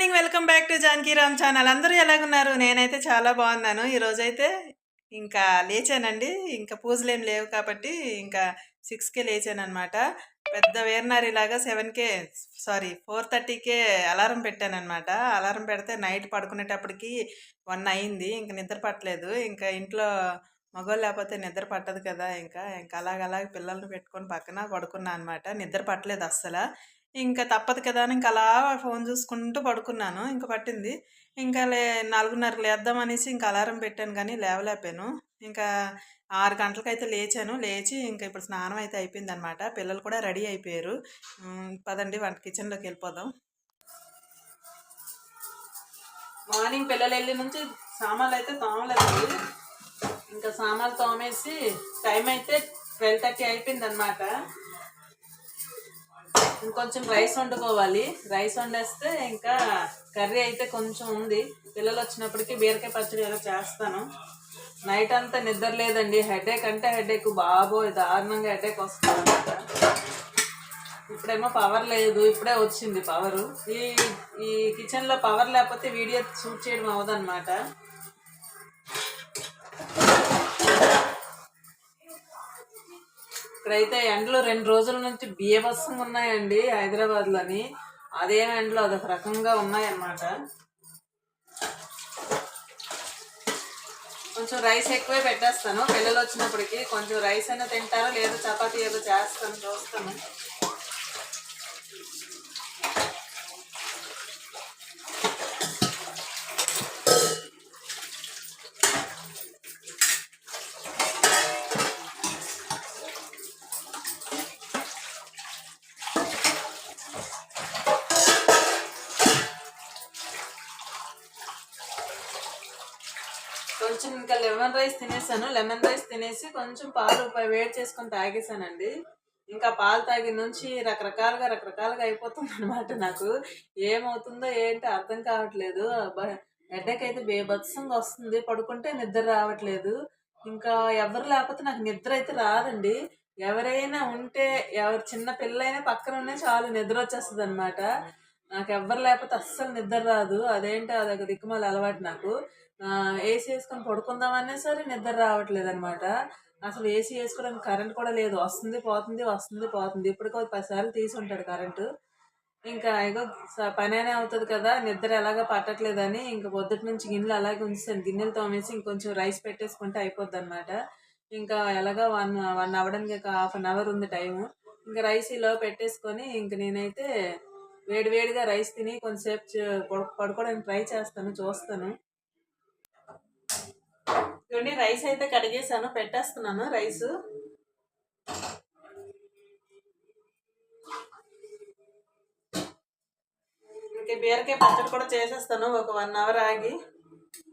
Morning welcome back to Janaki Ram channel. అందరూ ఎలాగున్నారు? నేనైతే చాలా బాగున్నాను. ఈరోజైతే ఇంకా లేచానండి. ఇంకా పూజలు ఏం లేవు కాబట్టి ఇంకా సిక్స్కే లేచాను అనమాట పెద్ద వేర్నారిలాగా సెవెన్కే సారీ ఫోర్ థర్టీకే అలారం పెట్టాను అనమాట అలారం పెడితే నైట్ పడుకునేటప్పటికి వన్ అయింది. ఇంకా నిద్ర పట్టలేదు. ఇంకా ఇంట్లో మగవాళ్ళు లేకపోతే నిద్ర పట్టదు కదా. ఇంకా ఇంకా అలాగ పిల్లల్ని పెట్టుకొని పక్కన పడుకున్నా అనమాట నిద్ర పట్టలేదు అస్సలు. ఇంకా తప్పదు కదా అని ఇంకా అలా ఫోన్ చూసుకుంటూ పడుకున్నాను. ఇంకా పట్టింది. ఇంకా లే నాలుగున్నర లేద్దాం అనేసి ఇంకా అలారం పెట్టాను కానీ లేవలేపాను ఇంకా ఆరు గంటలకైతే లేచాను. లేచి ఇంకా ఇప్పుడు స్నానం అయితే అయిపోయింది అనమాట పిల్లలు కూడా రెడీ అయిపోయారు. పదండి వంట కిచెన్లోకి వెళ్ళిపోదాం. మార్నింగ్ పిల్లలు వెళ్ళి నుంచి సామాన్లు అయితే తోమలేదు ఇంకా సామాన్లు తోమేసి టైం అయితే ట్వెల్వ్ థర్టీ అయిపోయింది అనమాట ఇంకొంచెం రైస్ వండుకోవాలి. రైస్ వండేస్తే ఇంకా కర్రీ అయితే కొంచెం ఉంది. పిల్లలు వచ్చినప్పటికీ బీరకాయ పచ్చడి ఏదో చేస్తాను. నైట్ అంతా నిద్ర లేదండి. హెడేక్ అంటే హెడేక్. బాబోయ్ దారుణంగా హెడేక్ వస్తుంది అనమాట ఇప్పుడేమో పవర్ లేదు. ఇప్పుడే వచ్చింది పవర్. ఈ ఈ కిచెన్లో పవర్ లేకపోతే వీడియో షూట్ చేయడం అవ్వదన్నమాట. ఇక్కడైతే ఎండలు రెండు రోజుల నుంచి బీభత్సం ఉన్నాయండి హైదరాబాద్లోని అదేం ఎండలు అదొక రకంగా ఉన్నాయన్నమాట. కొంచెం రైస్ ఎక్కువే పెట్టేస్తాను. పిల్లలు వచ్చినప్పటికి కొంచెం రైస్ అయినా తింటారో? లేదు చపాతీ ఏదో చేస్తాను చూస్తాను కొంచెం ఇంకా లెమన్ రైస్ తినేసాను. లెమన్ రైస్ తినేసి కొంచెం పాలు వేడి చేసుకొని తాగేసానండి. ఇంకా పాలు తాగిన నుంచి రకరకాలుగా రకరకాలుగా అయిపోతుంది అనమాట నాకు. ఏమవుతుందో ఏంటి అర్థం కావట్లేదు. హెడ్ఏక్ అయితే బేభత్సంగా వస్తుంది. పడుకుంటే నిద్ర రావట్లేదు. ఇంకా ఎవరు లేకపోతే నాకు నిద్ర అయితే రాదండి. ఎవరైనా ఉంటే ఎవరు చిన్న పిల్లైనా పక్కన ఉన్నా చాలు నిద్ర వచ్చేస్తుంది అనమాట నాకు ఎవ్వరు లేకపోతే అస్సలు నిద్ర రాదు. అదేంటి అదొక దిక్కుమాల అలవాటు నాకు. ఏసీ వేసుకొని పడుకుందామనే సరే నిద్ర రావట్లేదు అనమాట అసలు ఏసీ వేసుకోవడానికి కరెంట్ కూడా లేదు. వస్తుంది పోతుంది వస్తుంది పోతుంది. ఇప్పటికో పదిసార్లు తీసి ఉంటాడు కరెంటు. ఇంకా ఇగో పని అనే అవుతుంది కదా నిద్ర ఎలాగో పట్టట్లేదని ఇంకా పొద్దుటి నుంచి గిన్నెలు అలాగే ఉంచాను గిన్నెలు తోమేసి ఇంకొంచెం రైస్ పెట్టేసుకుంటే అయిపోద్ది అనమాట ఇంకా ఎలాగో వన్ వన్ అవ్వడానికి ఒక హాఫ్ అన్ అవర్ ఉంది టైము. ఇంకా రైస్ ఇలా పెట్టేసుకొని ఇంక నేనైతే వేడి వేడిగా రైస్ తిని కొంచెంసేపు పడుకోవడానికి ట్రై చేస్తాను చూస్తాను. ఇవ్వండి రైస్ అయితే కడిగేసాను పెట్టేస్తున్నాను రైస్. ఇంకా బీరకాయ పచ్చడి కూడా చేసేస్తాను ఒక వన్ అవర్ ఆగి.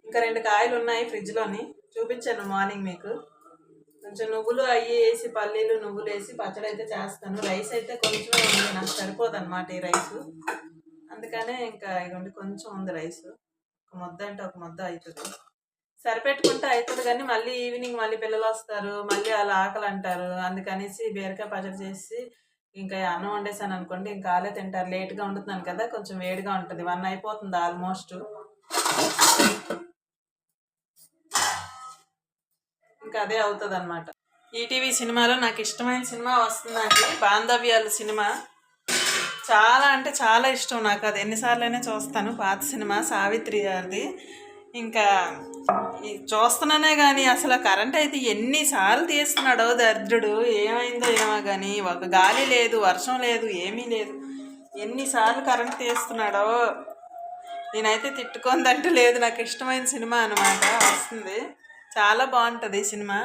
ఇంకా రెండు కాయలు ఉన్నాయి ఫ్రిడ్జ్లోని చూపించాను మార్నింగ్ మీకు. కొంచెం నువ్వులు అవి వేసి పల్లీలు నువ్వులు వేసి పచ్చడి అయితే చేస్తాను. రైస్ అయితే కొంచెమే ఉంది నాకు సరిపోదు అనమాట ఈ రైస్. అందుకనే ఇంకా ఇదిగోండి కొంచెం ఉంది రైస్. ఒక ముద్ద అంటే ఒక ముద్ద అవుతుంది. సరిపెట్టుకుంటే అవుతుంది కానీ మళ్ళీ ఈవినింగ్ మళ్ళీ పిల్లలు వస్తారు మళ్ళీ వాళ్ళు ఆకలి అంటారు అందుకనేసి బీరకాయ పచ్చడి చేసి ఇంకా అన్నం వండేసాను అనుకోండి ఇంకా ఆలే తింటారు. లేట్గా వండుతున్నాను కదా కొంచెం వేడిగా ఉంటుంది. వన్ అయిపోతుంది ఆల్మోస్ట్ ఇంకా అదే అవుతుంది అనమాట ఈటీవీ సినిమాలో నాకు ఇష్టమైన సినిమా వస్తుంది నాకు బాంధవ్యాలు సినిమా. చాలా అంటే చాలా ఇష్టం నాకు. అది ఎన్నిసార్లైనా చూస్తాను. పాత సినిమా సావిత్రి గారిది. ఇంకా ఈ చూస్తున్నానే కానీ అసలు కరెంట్ అయితే ఎన్నిసార్లు తీస్తున్నాడో దరిద్రుడు. ఏమైందో ఏమో కానీ ఒక గాలి లేదు వర్షం లేదు ఏమీ లేదు. ఎన్నిసార్లు కరెంట్ తీస్తున్నాడో నేనైతే తిట్టుకుందంటూ లేదు. నాకు ఇష్టమైన సినిమా అనమాట వస్తుంది. చాలా బాగుంటుంది ఈ సినిమా.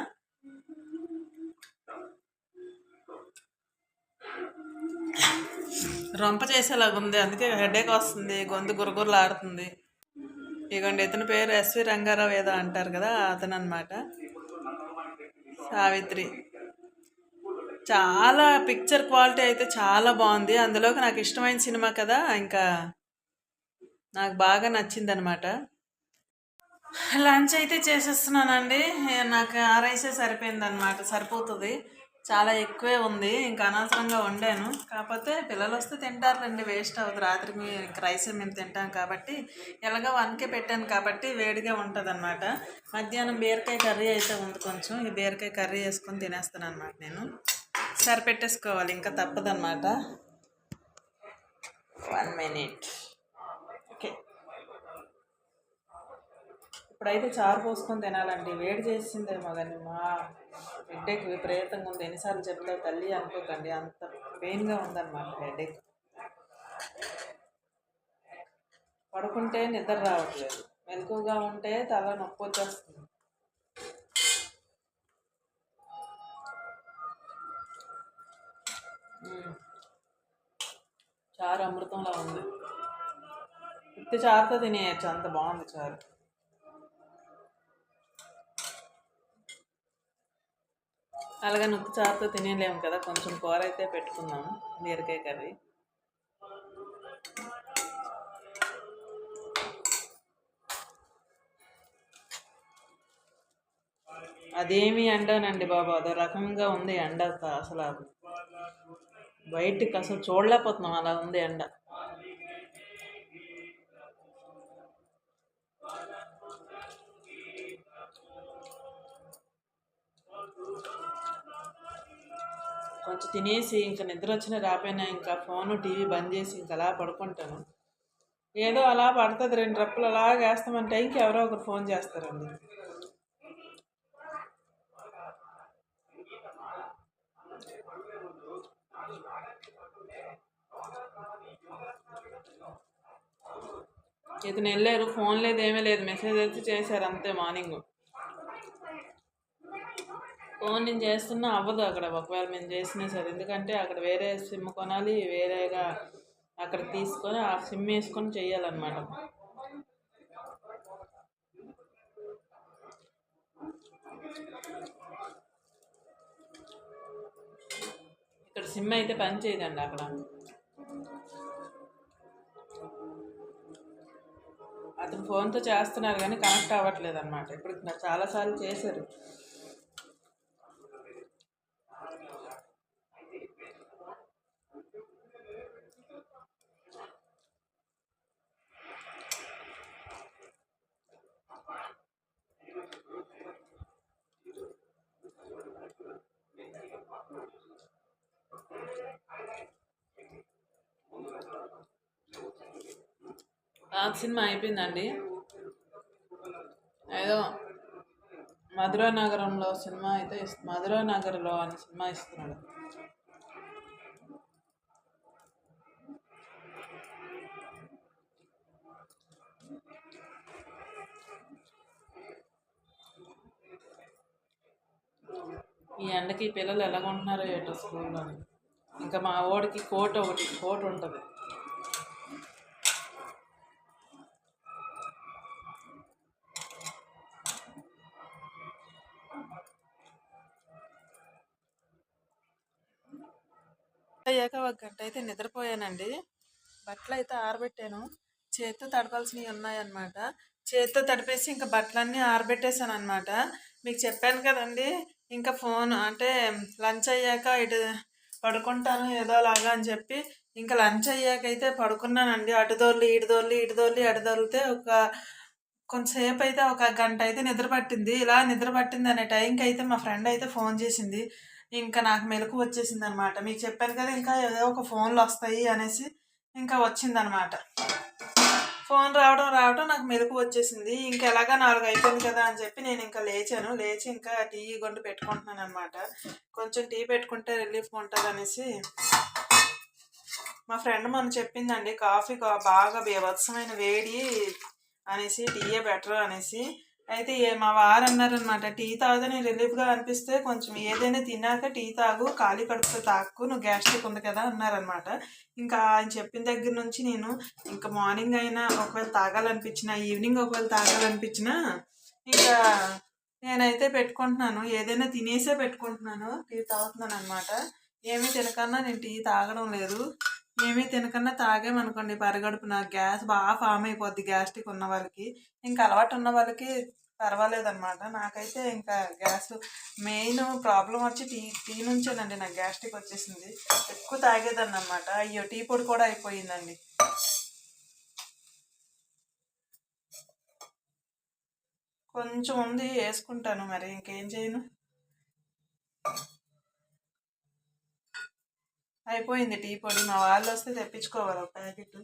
రొంప చేసేలాగా ఉంది అందుకే హెడేక్ వస్తుంది. గొంతు గురగురలాడుతుంది. ఇగోండి ఇతని పేరు ఎస్వి రంగారావు ఏదో అంటారు కదా అతను అనమాట సావిత్రి. చాలా పిక్చర్ క్వాలిటీ అయితే చాలా బాగుంది. అందులోకి నాకు ఇష్టమైన సినిమా కదా ఇంకా నాకు బాగా నచ్చింది అనమాట లంచ్ అయితే చేసేస్తున్నానండి. నాకు ఆరైసే సరిపోయిందనమాట సరిపోయింది అనమాట సరిపోతుంది. చాలా ఎక్కువే ఉంది. ఇంకా అనవసరంగా వండాను. కాకపోతే పిల్లలు వస్తే తింటారులేండి వేస్ట్ అవ్వదు. రాత్రికి రైస్ మేము తింటాం కాబట్టి ఎలాగో వన్కే పెట్టాను కాబట్టి వేడిగా ఉంటుంది అనమాట మధ్యాహ్నం బీరకాయ కర్రీ అయితే ఉంది కొంచెం. ఈ బీరకాయ కర్రీ వేసుకొని తినేస్తాను అనమాట నేను. సరిపెట్టేసుకోవాలి ఇంకా తప్పదనమాట వన్ మినిట్. ఓకే. ఇప్పుడైతే చారు పోసుకొని తినాలండి. వేడి చేసిందేమో కానీ మా హెడ్ఏక్ విపరీతంగా ఉంది. ఎన్నిసార్లు చెప్తే తల్లి అనుకోకండి. అంత పెయిన్గా ఉందన్నమాట హెడ్ఏక్ పడుకుంటే నిద్ర రావట్లేదు. మెలకుగా ఉంటే తల నొప్పి వచ్చేస్తుంది. చారు అమృతంలా ఉంది. ఉత్తి చారుతో తినేయచ్చు. అంత బాగుంది చారు. అలాగే ఉత్తి చారుతో తినేలేము కదా కొంచెం కూర అయితే పెట్టుకుందాం బీరకాయ కర్రీ. అదేమి ఎండనండి బాబు అదో రకంగా ఉంది ఎండ అసలు బయటికి అసలు చూడలేకపోతున్నాం అలా ఉంది ఎండ. కొంచెం తినేసి ఇంకా నిద్ర వచ్చిన రాపోయినా ఇంకా ఫోను టీవీ బంద్ చేసి ఇంకా అలా పడుకుంటాను. ఏదో అలా పడుతుంది రెండు రప్పులు అలా వేస్తామంటే టైంకి ఎవరో ఒకరు ఫోన్ చేస్తారండి. ఇతను వెళ్ళారు ఫోన్ లేదు ఏమీ లేదు మెసేజ్ అయితే చేశారు అంతే మార్నింగ్. ఫోన్ నేను చేస్తున్నా అవ్వదు అక్కడ. ఒకవేళ మేము చేసినా సరే. ఎందుకంటే అక్కడ వేరే సిమ్ కొనాలి వేరేగా అక్కడ తీసుకొని ఆ సిమ్ వేసుకొని చేయాలన్నమాట. ఇక్కడ సిమ్ అయితే పని చేయదండి అక్కడ. అతను ఫోన్తో చేస్తున్నారు కానీ కనెక్ట్ అవ్వట్లేదు అనమాట ఇప్పుడు చాలాసార్లు చేశారు. ఆ సినిమా అయిపోయిందండి. ఏదో మధురా నగరంలో సినిమా అయితే మధురా నగర్లో అని సినిమా ఇస్తున్నాడు. ఈ ఎండకి పిల్లలు ఎలాగ ఉంటున్నారో ఏటో స్కూల్లో ఇంకా మా ఓడికి కోట్ ఒకటి కోట్ ఉంటుంది. అయ్యాక ఒక గంట అయితే నిద్రపోయానండి. బట్టలు అయితే ఆరబెట్టాను. చేత్తో తడపాల్సినవి ఉన్నాయన్నమాట. చేత్తో తడిపేసి ఇంకా బట్టలన్నీ ఆరబెట్టేశాను అనమాట మీకు చెప్పాను కదండి ఇంకా ఫోన్ అంటే లంచ్ అయ్యాక ఇటు పడుకుంటాను ఏదో లాగా అని చెప్పి ఇంకా లంచ్ అయ్యాక అయితే పడుకున్నానండి. అటు దొర్లి ఇటు దొర్లి ఇటు దొర్లి అటు దొరికితే ఒక కొంతసేపు అయితే ఒక గంట అయితే నిద్ర పట్టింది. ఇలా నిద్ర పట్టింది అనే టైంకి అయితే మా ఫ్రెండ్ అయితే ఫోన్ చేసింది. ఇంకా నాకు మెలకు వచ్చేసింది అనమాట మీకు చెప్పాను కదా ఇంకా ఏదో ఒక ఫోన్లు వస్తాయి అనేసి ఇంకా వచ్చిందనమాట. ఫోన్ రావడం రావడం నాకు మెలకు వచ్చేసింది. ఇంకా ఎలాగా నాలుగు అయిపోయింది కదా అని చెప్పి నేను ఇంకా లేచాను. లేచి ఇంకా టీ గొండు పెట్టుకుంటున్నాను అనమాట కొంచెం టీ పెట్టుకుంటే రిలీఫ్ ఉంటుంది అనేసి మా ఫ్రెండ్ మనం చెప్పిందండి కాఫీ బాగా బీభత్సమైన వేడి అనేసి టీయే బెటర్ అనేసి అయితే మా వారు అన్నారనమాట టీ తాగదని రిలీఫ్గా అనిపిస్తే కొంచెం ఏదైనా తిన్నాక టీ తాగు ఖాళీ కడుపుతో తాకు నువ్వు గ్యాస్ట్రిక్ ఉంది కదా అన్నారనమాట ఇంకా ఆయన చెప్పిన దగ్గర నుంచి నేను ఇంకా మార్నింగ్ అయినా ఒకవేళ తాగాలనిపించినా ఈవినింగ్ ఒకవేళ తాగాలనిపించినా ఇంకా నేనైతే పెట్టుకుంటున్నాను. ఏదైనా తినేసే పెట్టుకుంటున్నాను టీ తాగుతున్నాను అనమాట ఏమీ తినకన్నా నేను టీ తాగడం లేదు. ఏమీ తినకన్నా తాగామనుకోండి పరిగడుపున గ్యాస్ బాగా ఫామ్ అయిపోద్ది గ్యాస్ట్రిక్ ఉన్న వాళ్ళకి. ఇంకా అలవాటు ఉన్న వాళ్ళకి పర్వాలేదన్నమాట నాకైతే ఇంకా గ్యాస్ మెయిన్ ప్రాబ్లం వచ్చి టీ టీ నుంచేనండి నాకు గ్యాస్ట్రిక్ వచ్చేసింది. ఎక్కువ తాగేదాన్ని అనమాట అయ్యో టీ పొడి కూడా అయిపోయిందండి. కొంచెం ఉంది వేసుకుంటాను మరి ఇంకేం చేయను. అయిపోయింది టీ పొడి. మా వాళ్ళు వస్తే తెప్పించుకోవాలి ఒక ప్యాకెట్.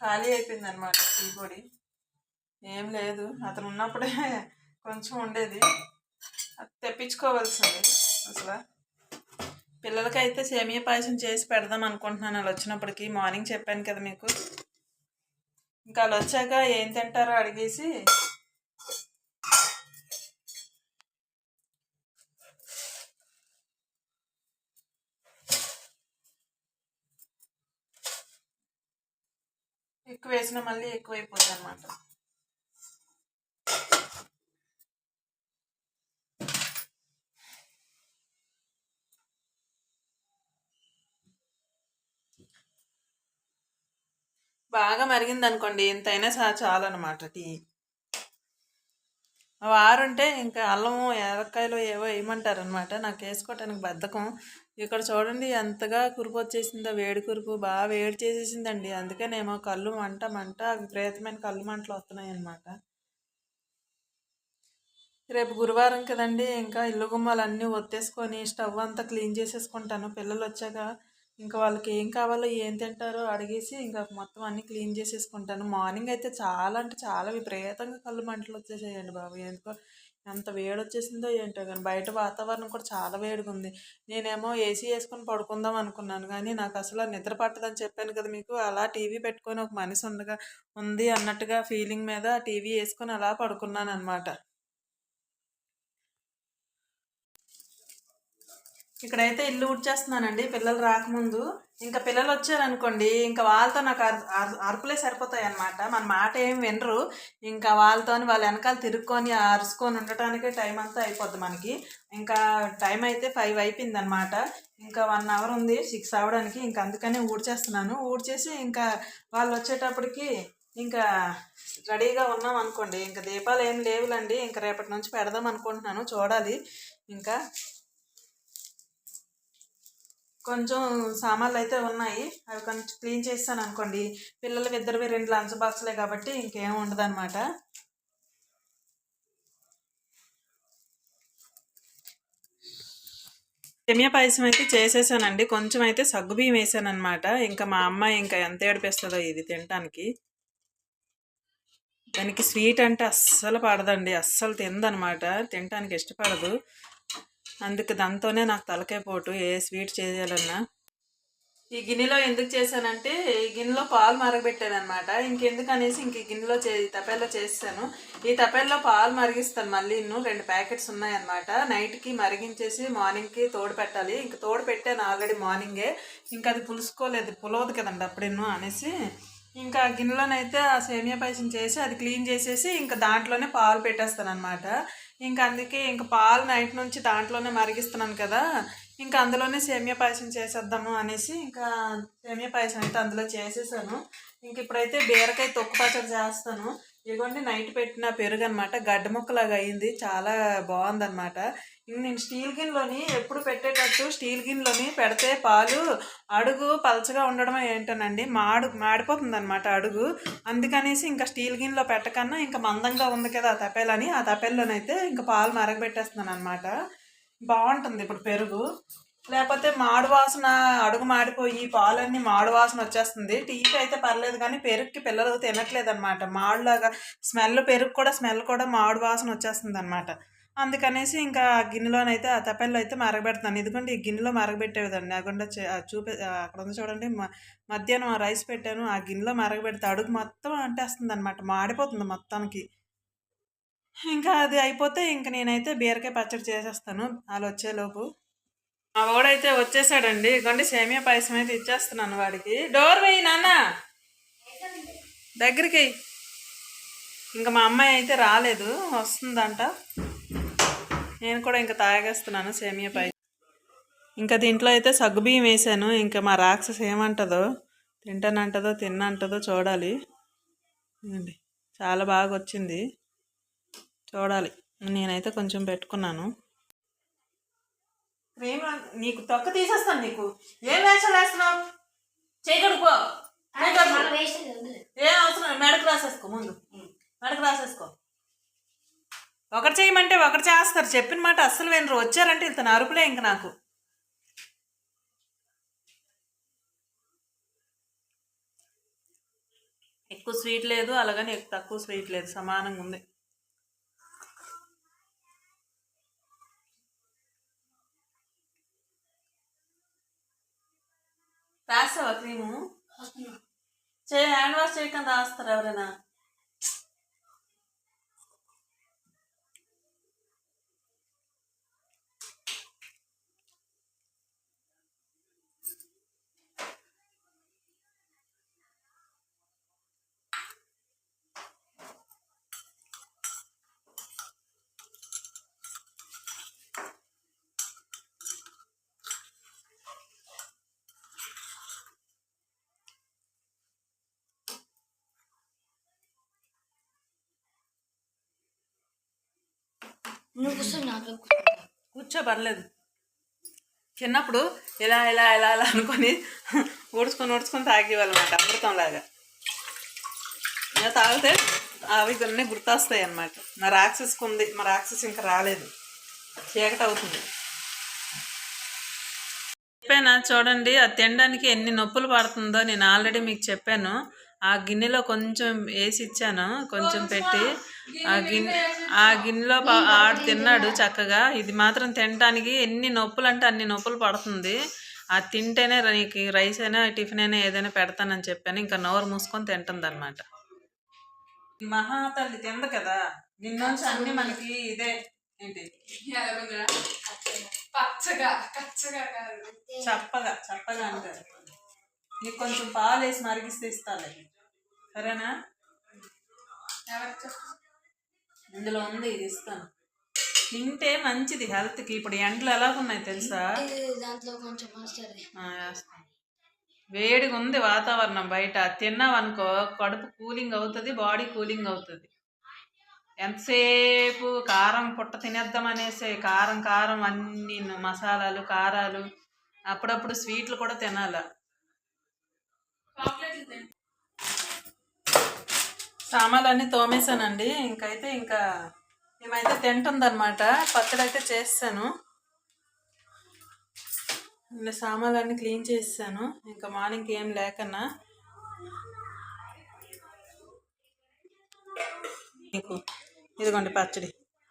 ఖాళీ అయిపోయింది అనమాట టీ పొడి. ఏం లేదు అతను ఉన్నప్పుడే కొంచెం ఉండేది. అది తెప్పించుకోవాల్సింది అసలు. పిల్లలకైతే సేమియా పాయసం చేసి పెడదాం అనుకుంటున్నాను. వాళ్ళు వచ్చినప్పటికీ మార్నింగ్ చెప్పాను కదా మీకు. ఇంకా అలా వచ్చాక ఏం తింటారో అడిగేసి ఎక్కువ వేసినా మళ్ళీ ఎక్కువైపోతుంది అనమాట బాగా మరిగింది అనుకోండి ఎంతైనా చా చాలన్నమాట టీ. వారుంటే ఇంకా అల్లము ఏలక్కాయలు ఏవో వేయమంటారు అనమాట నాకు వేసుకోవటానికి బద్ధకం. ఇక్కడ చూడండి ఎంతగా కురుపు వచ్చేసిందో వేడి కురుపు బాగా వేడి చేసేసిందండి. అందుకనేమో కళ్ళు మంట మంట విపరీతమైన కళ్ళు మంటలు వస్తున్నాయి అనమాట రేపు గురువారం కదండి ఇంకా ఇల్లు గుమ్మాలు అన్నీ ఒత్తేసుకొని స్టవ్ అంతా క్లీన్ చేసేసుకుంటాను. పిల్లలు వచ్చాక ఇంకా వాళ్ళకి ఏం కావాలో ఏం తింటారో అడిగేసి ఇంకా మొత్తం అన్నీ క్లీన్ చేసేసుకుంటాను. మార్నింగ్ అయితే చాలా అంటే చాలా విపరీతంగా కళ్ళు మంటలు వచ్చేసాయండి బాబు. ఎందుకో ఎంత వేడి వచ్చేసిందో ఏంటో కానీ బయట వాతావరణం కూడా చాలా వేడిగా ఉంది. నేనేమో ఏసీ వేసుకొని పడుకుందాం అనుకున్నాను కానీ నాకు అసలు నిద్ర పట్టదని చెప్పాను కదా మీకు అలా టీవీ పెట్టుకొని ఒక మనిషి ఉండగా ఉంది అన్నట్టుగా ఫీలింగ్ మీద టీవీ వేసుకొని అలా పడుకున్నాను అనమాట ఇక్కడైతే ఇల్లు ఊడ్చేస్తున్నానండి పిల్లలు రాకముందు. ఇంకా పిల్లలు వచ్చారనుకోండి ఇంకా వాళ్ళతో నాకు అరుపులే సరిపోతాయి అనమాట మన మాట ఏం వినరు. ఇంకా వాళ్ళతో వాళ్ళ వెనకాల తిరుక్కొని అరుచుకొని ఉండటానికే టైం అంతా అయిపోద్ది మనకి. ఇంకా టైం అయితే ఫైవ్ అయిపోయింది అనమాట ఇంకా వన్ అవర్ ఉంది సిక్స్ అవ్వడానికి ఇంకా అందుకనే ఊడ్చేస్తున్నాను. ఊడ్చేసి ఇంకా వాళ్ళు వచ్చేటప్పటికి ఇంకా రెడీగా ఉన్నాం అనుకోండి. ఇంకా దీపాలు ఏం లేవులండి. ఇంకా రేపటి నుంచి పెడదాం అనుకుంటున్నాను చూడాలి. ఇంకా కొంచెం సామాన్లు అయితే ఉన్నాయి. అవి కొంచెం క్లీన్ చేస్తాను అనుకోండి. పిల్లలకి ఇద్దరివి రెండు లంచ్ బాక్స్లే కాబట్టి ఇంకేం ఉండదు అనమాట సెమియా పాయసం అయితే చేసేసానండి. కొంచెం అయితే సగ్గుబియ్యం వేసాను అనమాట ఇంకా మా అమ్మాయి ఇంకా ఎంత ఏడిపిస్తుందో ఇది తినటానికి. దానికి స్వీట్ అంటే అస్సలు పడదండి. అస్సలు తిందనమాట తినటానికి ఇష్టపడదు. అందుకు దాంతోనే నాకు తలకాయ పోటు ఏ స్వీట్ చేయాలన్నా. ఈ గిన్నెలో ఎందుకు చేశానంటే ఈ గిన్నెలో పాలు మరగబెట్టాను అనమాట ఇంకెందుకు అనేసి ఇంక గిన్నెలో చే తపేలో చేస్తాను ఈ తపేల్లో పాలు మరిగిస్తాను మళ్ళీ ఇన్ను. రెండు ప్యాకెట్స్ ఉన్నాయన్నమాట. నైట్కి మరిగించేసి మార్నింగ్కి తోడు పెట్టాలి. ఇంక తోడు పెట్టాను ఆల్రెడీ మార్నింగే. ఇంకా అది పులుసుకోలేదు. పులవదు కదండి అప్పుడెన్నో అనేసి. ఇంకా గిన్నెలోనైతే ఆ సేమియా పాయసం చేసి అది క్లీన్ చేసేసి ఇంకా దాంట్లోనే పాలు పెట్టేస్తాను అనమాట ఇంకా అందుకే ఇంకా పాలు నైట్ నుంచి దాంట్లోనే మరిగిస్తున్నాను కదా. ఇంకా అందులోనే సేమియా పాయసం చేసేద్దాము అనేసి ఇంకా సేమియా పాయసం అయితే అందులో చేసేసాను. ఇంక ఇప్పుడైతే బీరకాయ తొక్కు పచ్చడి చేస్తాను. ఇదిగోండి నైట్ పెట్టిన పెరుగు అనమాట గడ్డ ముక్కలాగా అయింది. చాలా బాగుందన్నమాట. నేను స్టీల్ గిన్నెలోని ఎప్పుడు పెట్టేటట్టు స్టీల్ గిన్నెలోని పెడితే పాలు అడుగు పలచగా ఉండడం ఏంటనండి? మాడు మాడిపోతుంది అనమాట అడుగు. అందుకనేసి ఇంకా స్టీల్ గిన్నెలో పెట్టకన్నా ఇంకా మందంగా ఉంది కదా ఆ తపేలని ఆ తపేల్లోనైతే ఇంకా పాలు మరగబెట్టేస్తున్నాను అనమాట బాగుంటుంది ఇప్పుడు పెరుగు. లేకపోతే మాడు వాసన అడుగు మాడిపోయి పాలన్నీ మాడు వాసన వచ్చేస్తుంది. టీకి అయితే పర్లేదు కానీ పెరుగుకి పిల్లలు తినట్లేదు అనమాట మాడులాగా స్మెల్ పెరుగు కూడా స్మెల్ కూడా మాడు వాసన వచ్చేస్తుంది అనమాట అందుకనేసి ఇంకా గిన్నెలోనైతే ఆ తపెల్లో అయితే మరగబెడతాను ఎందుకంటే ఈ గిన్నెలో మరగబెట్టేదండి అకుండా చూపే అక్కడ ఉంది చూడండి మధ్యాహ్నం రైస్ పెట్టాను. ఆ గిన్నెలో మరగబెడితే అడుగు మొత్తం అంటేస్తుంది అనమాట మాడిపోతుంది మొత్తానికి. ఇంకా అది అయిపోతే ఇంకా నేనైతే బీరకాయ పచ్చడి చేసేస్తాను. వాళ్ళు వచ్చేలోపు. మా వాడైతే వచ్చేసాడండి. ఇదిగోండి సేమియా పాయసం అయితే ఇచ్చేస్తున్నాను వాడికి. డోర్ వేయి నాన్న. దగ్గరికి ఇంకా మా అమ్మాయి అయితే రాలేదు. వస్తుందంట. నేను కూడా ఇంకా తాగేస్తున్నాను సేమియా పై. ఇంకా దీంట్లో అయితే సగ్గుబియ్యం వేసాను. ఇంకా మా రాక్షస్ ఏమంటుందో తింటానంటదో తిన్నంటదో చూడాలి. చాలా బాగా వచ్చింది. చూడాలి. నేనైతే కొంచెం పెట్టుకున్నాను. క్రీమ్ నీకు తొక్క తీసేస్తాను నీకు. ఏం వేషాలు వేస్తున్నావు? చేయగడుకో ఏం అవసరం. మెడకు రాసేసుకో ముందు. మెడకు రాసేసుకో. ఒకటి చేయమంటే ఒకటి చేస్తారు. చెప్పిన మాట అస్సలు వినరు. వచ్చారంటే ఇంత అరుపులే ఇంక నాకు. ఎక్కువ స్వీట్ లేదు అలాగని తక్కువ స్వీట్ లేదు. సమానంగా ఉంది. రాసావా క్రీము? చే హ్యాండ్ వాష్ చేయకుండా రాస్తారు ఎవరైనా? నువ్వు కూర్చో కూర్చో. పర్లేదు చిన్నప్పుడు ఇలా ఇలా ఇలా ఇలా అనుకొని ఊడ్చుకొని ఊడ్చుకొని తాగేవాళ్ళమాట అమృతం లాగా ఇలా తాగితే అవి అన్నీ గుర్తొస్తాయి అన్నమాట. మా రాక్షసుకు ఉంది మా రాక్షసు ఇంకా రాలేదు. చీకటి అవుతుంది. చెప్పాను చూడండి అది తినడానికి ఎన్ని నొప్పులు పడుతుందో నేను ఆల్రెడీ మీకు చెప్పాను. ఆ గిన్నెలో కొంచెం వేసి ఇచ్చాను కొంచెం పెట్టి ఆ గిన్నె ఆ గిన్నెలో ఆడు తిన్నాడు చక్కగా. ఇది మాత్రం తినడానికి ఎన్ని నొప్పులు అంటే అన్ని నొప్పులు పడుతుంది. అది తింటేనే నీకు రైస్ అయినా టిఫిన్ అయినా ఏదైనా పెడతానని చెప్పాను. ఇంకా నోరు మూసుకొని తింటుంది అనమాట మహాతల్లి తింద కదా? నిన్నొంచి అన్ని మనకి ఇదే. ఏంటి? పచ్చగా కచ్చగా కాదు. చప్పగా చప్పగా అంటారు. నీకు కొంచెం పాలు వేసి మరిగిస్తే ఇస్తాలే. సరేనా? ఇందులో ఉంది ఇది ఇస్తాను. తింటే మంచిది హెల్త్కి. ఇప్పుడు ఎండలు ఎలాగున్నాయి తెలుసా? దాంట్లో కొంచెం వేస్తాను వేడిగా ఉంది వాతావరణం బయట. తిన్నావనుకో కడుపు కూలింగ్ అవుతుంది బాడీ కూలింగ్ అవుతుంది. ఎంతసేపు కారం పుట్ట తినేద్దాం అనేసి కారం కారం అన్ని మసాలాలు కారాలు అప్పుడప్పుడు స్వీట్లు కూడా తినాల. సామాన్లన్నీ తోమేశానండి. ఇంకైతే ఇంకా మేమైతే తింటుందన్నమాట. పచ్చడి అయితే చేస్తాను సామాన్లన్నీ క్లీన్ చేసాను ఇంకా మార్నింగ్ ఏం లేకన్నా మీకు ఇదిగోండి పచ్చడి.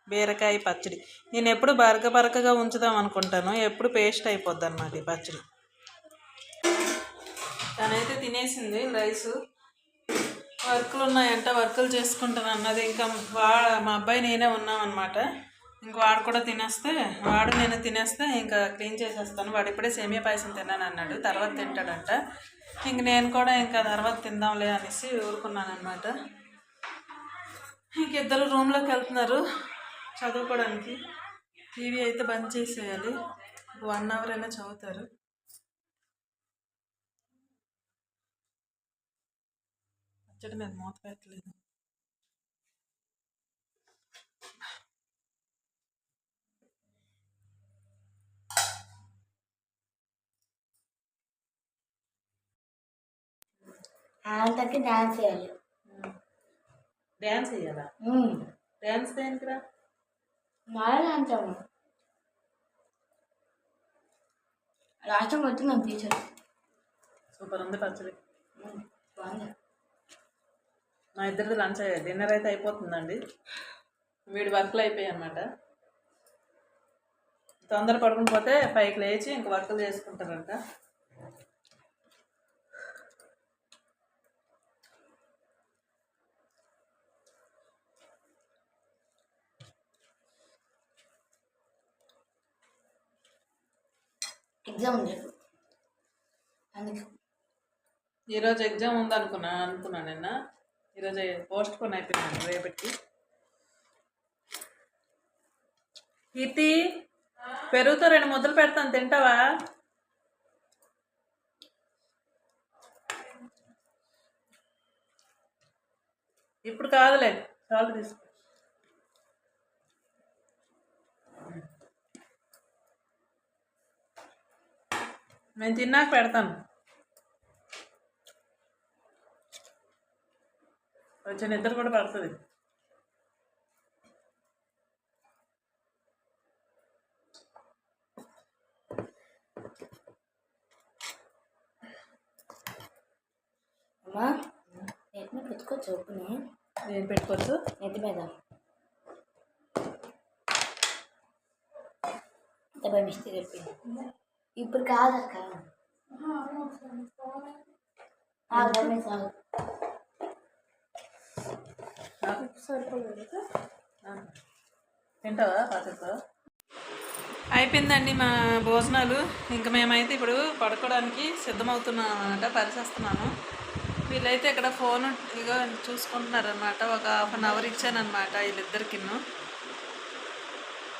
బీరకాయ పచ్చడి. నేను ఎప్పుడు బరక బరకగా ఉంచుదాం అనుకుంటాను. ఎప్పుడు పేస్ట్ అయిపోద్ది అనమాట ఈ పచ్చడి. తనైతే తినేసింది రైసు. వర్కులు ఉన్నాయంట వర్కులు చేసుకుంటాను అన్నది. ఇంకా వా మా అబ్బాయి నేనే ఉన్నాం అనమాట ఇంక వాడు కూడా తినేస్తే వాడు నేను తినేస్తే ఇంకా క్లీన్ చేసేస్తాను. వాడు ఇప్పుడే సేమియా పాయసం తిన్నాను అన్నాడు. తర్వాత తింటాడంట. ఇంక నేను కూడా ఇంకా తర్వాత తిందాంలే అనేసి ఊరుకున్నాను అనమాట ఇంక ఇద్దరు రూమ్లోకి వెళ్తున్నారు చదువుకోవడానికి. టీవీ అయితే బంద్ చేసేయాలి. వన్ అవర్ అయినా చదువుతారు. పచ్చడి మీద మూత పెట్టలేదు అంతకి డాన్స్ చేయాలి డ్యాన్స్ వేయాలా డ్యాన్స్ దేనికిరా అంటాము రాష్ట్రం వచ్చింది టీచర్ సూపర్ ఉంది పచ్చడి బాగుంది మా ఇద్దరిది లంచ్ అయ్యాయి. డిన్నర్ అయితే అయిపోతుందండి. వీడి వర్క్లు అయిపోయాయి అనమాట తొందర పడుకుని పోతే పైకి లేచి ఇంక వర్కులు చేసుకుంటారంట. ఎగ్జామ్ ఉంది. అందుకే. ఈరోజు ఎగ్జామ్ ఉంది అనుకున్నా అనుకున్నా నిన్న. ఈరోజు పోస్ట్ పోన్ అయిపోయింది రేపటికి. కీర్తి పెరుగుతో రెండు ముద్దలు పెడతాను తింటావా? ఇప్పుడు కాదులే చాలు తీసుకో. నేను తిన్నాక పెడతాను. కొంచెం నిద్ర కూడా పడుతుంది. అమ్మా నెట్ మీద పెట్టుకోవచ్చు ఉప్పుని నేను పెట్టుకోవచ్చు నెత్తి మీద. డబ్బా మిస్టేక్ అయిపోయింది. ఇప్పుడు కాదక్క సాగు నాకు సరిపోలేదు తింటావా పాత్రతో అయిపోయిందండి మా భోజనాలు. ఇంకా మేమైతే ఇప్పుడు పడుకోవడానికి సిద్ధమవుతున్నాం అనమాట పరిచేస్తున్నాను. వీళ్ళైతే ఇక్కడ ఫోన్ ఇదిగో చూసుకుంటున్నారనమాట ఒక హాఫ్ అన్ అవర్ ఇచ్చానమాట వీళ్ళిద్దరికి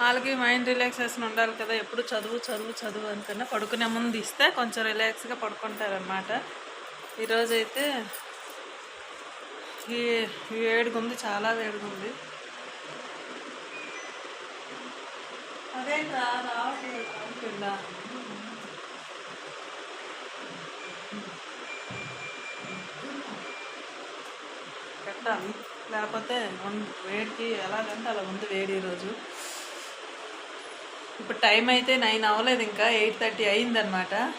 వాళ్ళకి మైండ్ రిలాక్సేషన్ ఉండాలి కదా ఎప్పుడు చదువు చదువు చదువు అనుకున్నా పడుకునే ముందు ఇస్తే కొంచెం రిలాక్స్గా పడుకుంటారనమాట ఈరోజైతే వేడిగా ఉంది చాలా వేడిగా ఉంది అదేంట్రా రావట్లేదు పెట్టాలి. లేకపోతే ఉన్- వేడికి ఎలాగంటే అలా ఉంది వేడి ఈరోజు. ఇప్పుడు టైం అయితే నైన్ అవ్వలేదు ఇంకా ఎయిట్ థర్టీ అయిందనమాట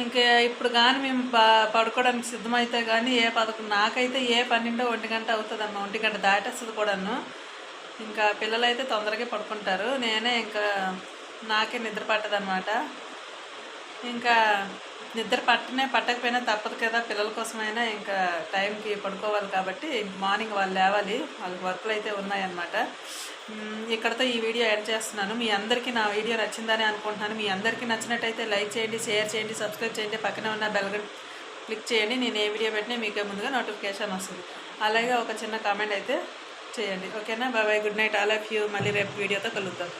ఇంకా ఇప్పుడు కానీ మేము ప పడుకోవడానికి సిద్ధమైతే కానీ ఏ పదకొండు నాకైతే ఏ పన్నెండో ఒంటి గంట అవుతుంది అమ్మ ఒంటి గంట దాటేస్తుంది కూడాను. ఇంకా పిల్లలైతే తొందరగా పడుకుంటారు. నేనే ఇంకా నాకే నిద్ర పట్టదనమాట ఇంకా నిద్ర పట్టనే పట్టకపోయినా తప్పదు కదా పిల్లల కోసమైనా ఇంకా టైంకి పడుకోవాలి కాబట్టి మార్నింగ్ వాళ్ళు లేవాలి. వాళ్ళకి వర్క్లు అయితే ఉన్నాయన్నమాట. ఇక్కడతో ఈ వీడియో యాడ్ చేస్తున్నాను. మీ అందరికీ నా వీడియో నచ్చిందని అనుకుంటున్నాను. మీ అందరికీ నచ్చినట్టయితే లైక్ చేయండి షేర్ చేయండి సబ్స్క్రైబ్ చేయండి. పక్కనే ఉన్న బెల్ క్లిక్ చేయండి. నేను ఏ వీడియో పెట్టినా మీకే ముందుగా నోటిఫికేషన్ వస్తుంది. అలాగే ఒక చిన్న కామెంట్ అయితే చేయండి. ఓకేనా? Bye. Good night. All of you. మళ్ళీ రేపు వీడియోతో కలుద్దాం.